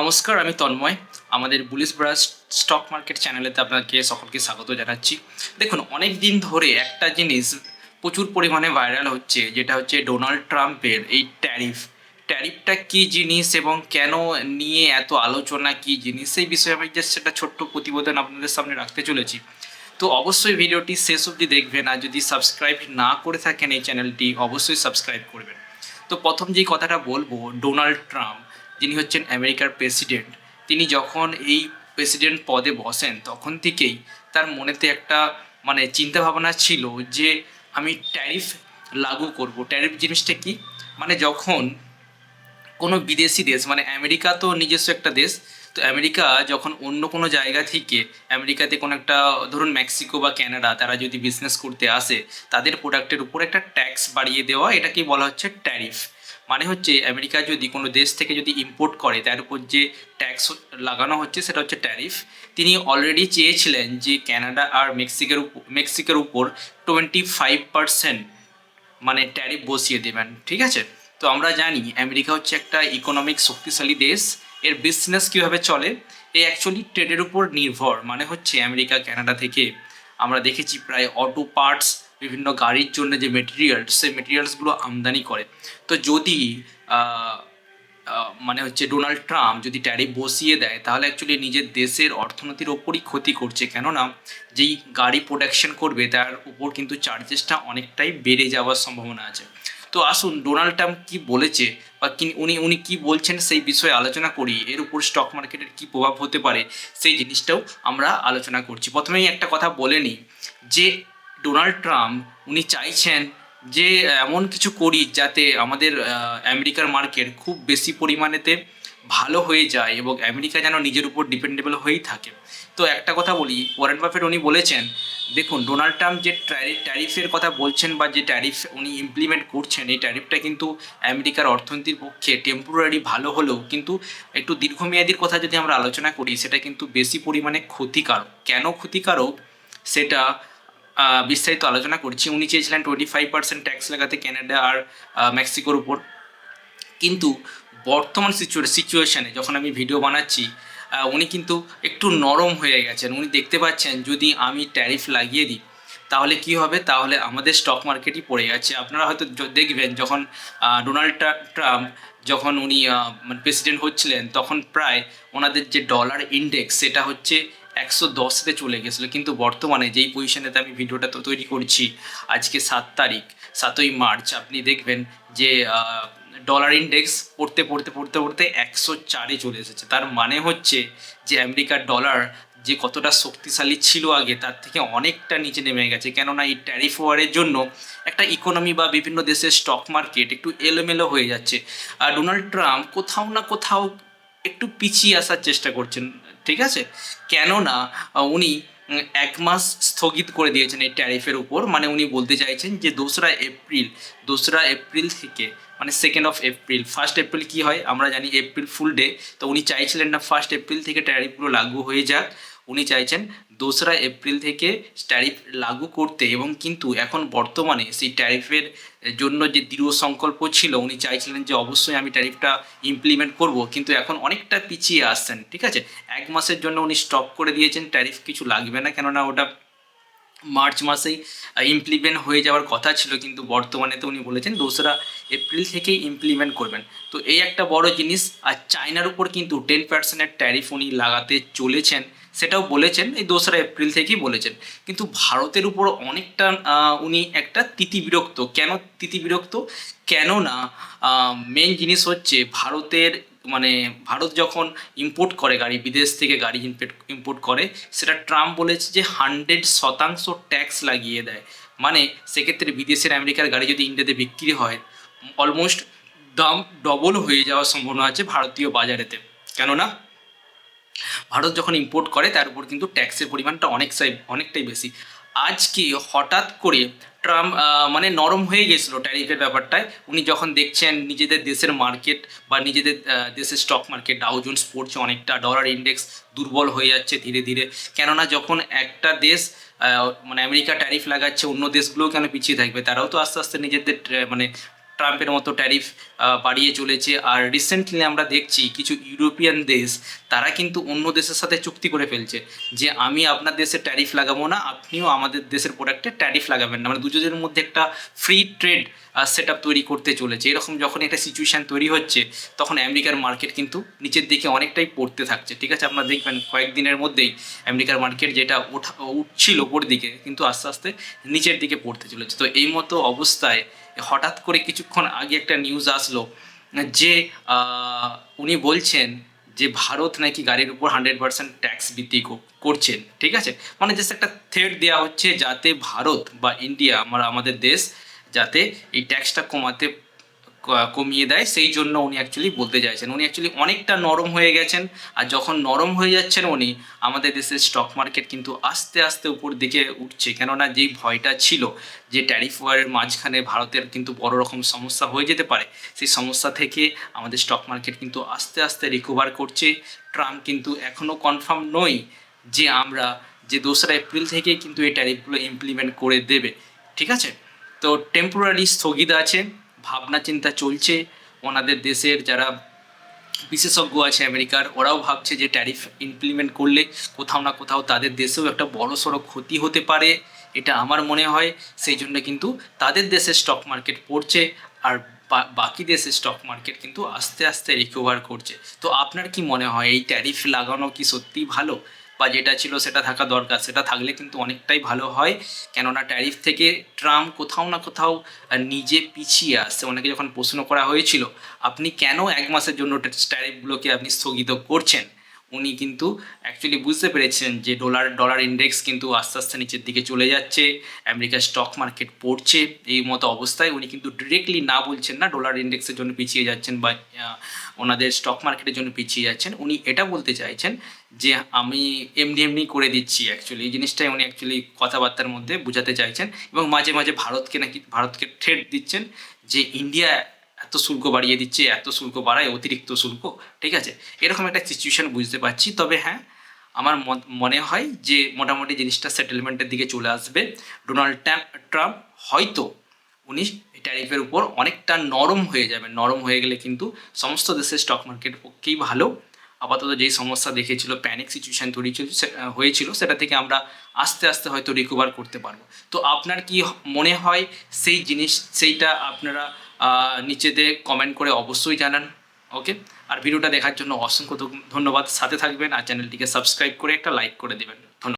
নমস্কার, আমি তন্ময়। আমাদের বুলিশ ব্রাস স্টক মার্কেট চ্যানেলেতে আপনাকে সকলকে স্বাগত জানাচ্ছি। দেখুন, অনেক দিন ধরে একটা জিনিস প্রচুর পরিমাণে ভাইরাল হচ্ছে, যেটা হচ্ছে ডোনাল্ড ট্রাম্পের এই ট্যারিফ। ট্যারিফটা কি জিনিস এবং কেন নিয়ে এত আলোচনা কি জিনিস, সেই বিষয়ে আমি জাস্ট একটা ছোট্ট প্রতিবেদন আপনাদের সামনে রাখতে চলেছি। তো অবশ্যই ভিডিওটি শেষ অবধি দেখবেন, আর যদি সাবস্ক্রাইব না করে থাকেন এই চ্যানেলটি, অবশ্যই সাবস্ক্রাইব করবেন। তো প্রথম যেই কথাটা বলব, ডোনাল্ড ট্রাম্প, যিনি হচ্ছেন আমেরিকার প্রেসিডেন্ট, তিনি যখন এই প্রেসিডেন্ট পদে বসেন, তখন থেকেই তার মনেতে একটা মানে চিন্তা ভাবনা ছিল যে আমি ট্যারিফ লাগু করব। ট্যারিফ জিনিসটা কি? মানে যখন কোনো বিদেশি দেশ মানে আমেরিকা তো নিজস্ব একটা দেশ তো আমেরিকা যখন অন্য কোনো জায়গা থেকে আমেরিকাতে কোনো একটা, ধরুন মেক্সিকো বা ক্যানাডা, তারা যদি বিজনেস করতে আসে, তাদের প্রোডাক্টের উপর একটা ট্যাক্স বাড়িয়ে দেওয়া, এটাকে বলা হচ্ছে ট্যারিফ মানে হচ্ছে আমেরিকা যদি কোনো দেশ থেকে যদি ইম্পোর্ট করে, তার উপর যে ট্যাক্স লাগানো হচ্ছে, সেটা হচ্ছে ট্যারিফ তিনি অলরেডি চেয়েছিলেন যে ক্যানাডা আর মেক্সিকের মেক্সিকের উপর টোয়েন্টি ফাইভ পার্সেন্ট মানে ট্যারিফ বসিয়ে দেবেন, ঠিক আছে? তো আমরা জানি আমেরিকা হচ্ছে একটা ইকোনমিক শক্তিশালী দেশ। এর বিজনেস কীভাবে চলে? এ অ্যাকচুয়ালি ট্রেডের উপর নির্ভর। মানে হচ্ছে আমেরিকা, কানাডা থেকে আমরা দেখেছি প্রায় অটো পার্টস বিভিন্ন গাড়ির জন্য যে মেটেরিয়ালস সেই মেটেরিয়ালসগুলো আমদানি করে। তো যদি মানে হচ্ছে ডোনাল্ড ট্রাম্প যদি ট্যারিফ বসিয়ে দেয়, তাহলে অ্যাকচুয়ালি নিজের দেশের অর্থনীতির ওপরই ক্ষতি করছে। কেননা যেই গাড়ি প্রোডাকশন করবে, তার উপর কিন্তু চার্জেসটা অনেকটাই বেড়ে যাওয়ার সম্ভাবনা আছে। তো আসুন ডোনাল্ড ট্রাম্প কি বলেছে বা উনি উনি কি বলছেন সেই বিষয়ে আলোচনা করি। এর উপর স্টক মার্কেটের কি প্রভাব হতে পারে সেই জিনিসটাও আমরা আলোচনা করছি। প্রথমেই একটা কথা বলে নিই যে ডোনাল্ড ট্রাম্প উনি চাইছেন যে, এমন কিছু করি যাতে আমাদের আমেরিকার মার্কেট খুব বেশি পরিমাণেতে ভালো হয়ে যায় এবং আমেরিকা যেন নিজের উপর ডিপেন্ডেবল হয়েই থাকে। তো একটা কথা বলি ওয়ারেন বাফেট উনি বলেছেন, দেখুন ডোনাল্ড ট্রাম্প যে ট্যারিফ ট্যারিফের কথা বলছেন বা যে ট্যারিফ উনি ইমপ্লিমেন্ট করছেন, এই ট্যারিফটা কিন্তু আমেরিকার অর্থনীতির পক্ষে টেম্পোরারি ভালো হলেও কিন্তু একটু দীর্ঘমেয়াদীর কথা যদি আমরা আলোচনা করি, সেটা কিন্তু বেশি পরিমাণে ক্ষতিকারক। কেন ক্ষতিকারক? সেটা বিস্তারিত আলোচনা করছি। উনি চেয়েছিলেন টোয়েন্টি ফাইভ পার্সেন্ট ট্যাক্স লাগাতে ক্যানাডা আর মেক্সিকোর উপর। কিন্তু বর্তমান সিচুয়েশনে যখন আমি ভিডিও বানাচ্ছি উনি কিন্তু একটু নরম হয়ে গেছেন। উনি দেখতে পাচ্ছেন যদি আমি ট্যারিফ লাগিয়ে দিই, তাহলে কি হবে? তাহলে আমাদের স্টক মার্কেটই পড়ে যাচ্ছে। আপনারা হয়তো দেখবেন যখন ডোনাল্ড ট্রাম্প যখন উনি মানে প্রেসিডেন্ট হচ্ছিলেন, তখন প্রায় ওনাদের যে ডলার ইন্ডেক্স সেটা হচ্ছে একশো দশতে চলে গেছিল। কিন্তু বর্তমানে যেই পজিশনেতে আমি ভিডিওটা তো তৈরি করছি, আজকে সাত তারিখ, সাতই মার্চ, আপনি দেখবেন যে ডলার ইন্ডেক্স পড়তে পড়তে পড়তে পড়তে একশো চারে চলে এসেছে। তার মানে হচ্ছে যে আমেরিকার ডলার যে কতটা শক্তিশালী ছিল আগে, তার থেকে অনেকটা নিচে নেমে গেছে। কেননা এই ট্যারিফ ওয়ারের জন্য একটা ইকোনমি বা বিভিন্ন দেশের স্টক মার্কেট একটু এলোমেলো হয়ে যাচ্ছে। আর ডোনাল্ড ট্রাম্প কোথাও না কোথাও একটু পিছিয়ে আসার চেষ্টা করছেন, ঠিক আছে? কেননা উনি এক মাস স্থগিত করে দিয়েছেন এই ট্যারিফের উপর। মানে উনি বলতে চাইছেন যে দোসরা এপ্রিল দোসরা এপ্রিল থেকে মানে second of April first April কি হয়? আমরা জানি এপ্রিল ফুল ডে তো উনি চাইছিলেন না ফার্স্ট এপ্রিল থেকে ট্যারিফগুলো লাগু হয়ে যাক। উনি চাইছেন দোসরা এপ্রিল থেকে ট্যারিফ লাগু করতে এবং কিন্তু এখন বর্তমানে সেই ট্যারিফের জন্য যে দৃঢ় সংকল্প ছিল, উনি চাইছিলেন যে অবশ্যই আমি ট্যারিফটা ইমপ্লিমেন্ট করব, কিন্তু এখন অনেকটা পিছিয়ে আসছেন, ঠিক আছে? এক মাসের জন্য উনি স্টপ করে দিয়েছেন, ট্যারিফ কিছু লাগবে না, কেননা ওটা মার্চ মাসেই ইমপ্লিমেন্ট হয়ে যাওয়ার কথা ছিল, কিন্তু বর্তমানে তো উনি বলেছেন দোসরা এপ্রিল থেকেই ইমপ্লিমেন্ট করবেন। তো এই একটা বড় জিনিস, আর চায়নার উপর কিন্তু টেন পার্সেন্টের ট্যারিফ উনি লাগাতে চলেছেন। সেটাও বলেছেন, এই দোসরা এপ্রিল থেকেই বলেছেন। কিন্তু ভারতের উপর অনেকটা উনি একটা তিতিবিরক্ত কেন তিতি তিতিবিরক্ত কেননা মেন জিনিস হচ্ছে ভারতের মানে ভারত যখন ইম্পোর্ট করে গাড়ি, বিদেশ থেকে গাড়ি ইম্পোর্ট করে, সেটা ট্রাম্প বলেছে যে হান্ড্রেড শতাংশ ট্যাক্স লাগিয়ে দেয়। মানে সেক্ষেত্রে বিদেশের আমেরিকার গাড়ি যদি ইন্ডিয়াতে বিক্রি হয় অলমোস্ট দাম ডবল হয়ে যাওয়ার সম্ভাবনা আছে ভারতীয় বাজারেতে। কেননা ভারত যখন ইম্পোর্ট করে, তার উপর কিন্তু ট্যাক্সের পরিমাণটা অনেকটাই অনেকটাই বেশি। আজকে হঠাৎ করে ট্রাম্প মানে নরম হয়ে গেছিল ট্যারিফের ব্যাপারটায়। উনি যখন দেখছেন নিজেদের দেশের মার্কেট বা নিজেদের দেশের স্টক মার্কেট ডাউজন্স পড়ছে অনেকটা ডলার ইন্ডেক্স দুর্বল হয়ে যাচ্ছে ধীরে ধীরে। কেননা যখন একটা দেশ মানে আমেরিকা ট্যারিফ লাগাচ্ছে, অন্য দেশগুলোও কেন পিছিয়ে থাকবে? তারাও তো আস্তে আস্তে নিজেদের মানে ট্রাম্পের মতো ট্যারিফ বাড়িয়ে চলেছে। আর রিসেন্টলি আমরা দেখছি কিছু ইউরোপিয়ান দেশ, তারা কিন্তু অন্য দেশের সাথে চুক্তি করে ফেলছে যে আমি আপনার দেশে ট্যারিফ লাগাবো না, আপনিও আমাদের দেশের প্রোডাক্টে ট্যারিফ লাগাবেন না। মানে দুজনের মধ্যে একটা ফ্রি ট্রেড সেট তৈরি করতে চলেছে। এরকম যখন একটা সিচুয়েশান তৈরি হচ্ছে, তখন আমেরিকার মার্কেট কিন্তু নিচের দিকে অনেকটাই পড়তে থাকছে। ঠিক আছে, আপনারা দেখবেন কয়েকদিনের মধ্যেই আমেরিকার মার্কেট যেটা ওঠা, উঠছিল ওপর দিকে, কিন্তু আস্তে আস্তে নিচের দিকে পড়তে চলেছে। তো এই মতো অবস্থায় হঠাৎ করে কিছুক্ষণ আগে একটা নিউজ আসলো, যে উনি বলছেন যে, ভারত নাকি গাড়ির উপর হান্ড্রেড পার্সেন্ট ট্যাক্স বৃদ্ধি কর- করছেন, ঠিক আছে? মানে জাস্ট একটা থ্রেড দেওয়া হচ্ছে যাতে ভারত বা ইন্ডিয়া আমরা, আমাদের দেশ, যাতে এই ট্যাক্সটা কমাতে কমিয়ে দেয়, সেই জন্য উনি অ্যাকচুয়ালি বলতে চাইছেন। উনি অ্যাকচুয়ালি অনেকটা নরম হয়ে গেছেন আর যখন নরম হয়ে যাচ্ছেন উনি, আমাদের দেশের স্টক মার্কেট কিন্তু আস্তে আস্তে উপর দিকে উঠছে। কেননা যেই ভয়টা ছিল যে ট্যারিফ ওয়ারের মাঝখানে ভারতের কিন্তু বড় রকম সমস্যা হয়ে যেতে পারে, সেই সমস্যা থেকে আমাদের স্টক মার্কেট কিন্তু আস্তে আস্তে রিকভার করছে। ট্রাম্প কিন্তু এখনও কনফার্ম নই যে আমরা, যে দোসরা এপ্রিল থেকে কিন্তু এই ট্যারিফগুলো ইমপ্লিমেন্ট করে দেবে। ঠিক আছে? তো টেম্পোরারি স্থগিত আছে। ভাবনা চিন্তা চলছে। ওনাদের দেশের যারা বিশেষজ্ঞ আছে আমেরিকার, ওরাও ভাবছে যে ট্যারিফ ইমপ্লিমেন্ট করলে কোথাও না কোথাও তাদের দেশেও একটা বড় সড়ো ক্ষতি হতে পারে, এটা আমার মনে হয়। সেই জন্য কিন্তু তাদের দেশের স্টক মার্কেট পড়ছে আর বাকি দেশের স্টক মার্কেট কিন্তু আস্তে আস্তে রিকভার করছে। তো আপনার কি মনে হয়, এই ট্যারিফ লাগানো কি সত্যিই ভালো? বা যেটা ছিল সেটা থাকা দরকার, সেটা থাকলে কিন্তু অনেকটাই ভালো হয়। কেননা ট্যারিফ থেকে ট্রাম্প কোথাও না কোথাও নিজে পিছিয়ে আসছে। অনেকে যখন প্রশ্ন করা হয়েছিল, আপনি কেন এক মাসের জন্য ট্যারিফগুলোকে আপনি স্থগিত করছেন? উনি কিন্তু অ্যাকচুয়ালি বুঝতে পেরেছেন যে ডলার ডলার ইন্ডেক্স কিন্তু আস্তে আস্তে নিচের দিকে চলে যাচ্ছে, আমেরিকার স্টক মার্কেট পড়ছে, এই মতো অবস্থায় উনি কিন্তু ডিরেক্টলি না বলছেন না ডলার ইন্ডেক্সের জন্য পিছিয়ে যাচ্ছেন বা ওনাদের স্টক মার্কেটের জন্য পিছিয়ে যাচ্ছেন। উনি এটা বলতে চাইছেন যে আমি এমনি এমনি করে দিচ্ছি অ্যাকচুয়ালি এই জিনিসটাই উনি অ্যাকচুয়ালি কথাবার্তার মধ্যে বোঝাতে চাইছেন এবং মাঝে মাঝে ভারতকে নাকি, ভারতকে থ্রেট দিচ্ছেন যে ইন্ডিয়া এত শুল্ক বাড়িয়ে দিচ্ছে, এত শুল্ক বাড়ায়, অতিরিক্ত শুল্ক, ঠিক আছে? এরকম একটা সিচুয়েশন বুঝতে পারছি। তবে হ্যাঁ আমার মনে হয় যে মোটামুটি জিনিসটা সেটেলমেন্টের দিকে চলে আসবে। ডোনাল্ড ট্যাম্প ট্রাম্প হয়তো উনি ট্যারিফের উপর অনেকটা নরম হয়ে যাবেন। নরম হয়ে গেলে কিন্তু সমস্ত দেশের স্টক মার্কেট পক্ষেই ভালো। আপাতত যেই সমস্যা দেখেছিল প্যানিক সিচুয়েশান তৈরি হয়েছিল, সেটা থেকে আমরা আস্তে আস্তে হয়তো রিকভার করতে পারব। তো আপনার কি মনে হয় সেই জিনিস, সেইটা আপনারা নিচেতে কমেন্ট করে অবশ্যই জানান ওকে আর ভিডিওটা দেখার জন্য অসংখ্য ধন্যবাদ। সাথে থাকবেন আর চ্যানেলটিকে সাবস্ক্রাইব করে একটা লাইক করে দেবেন।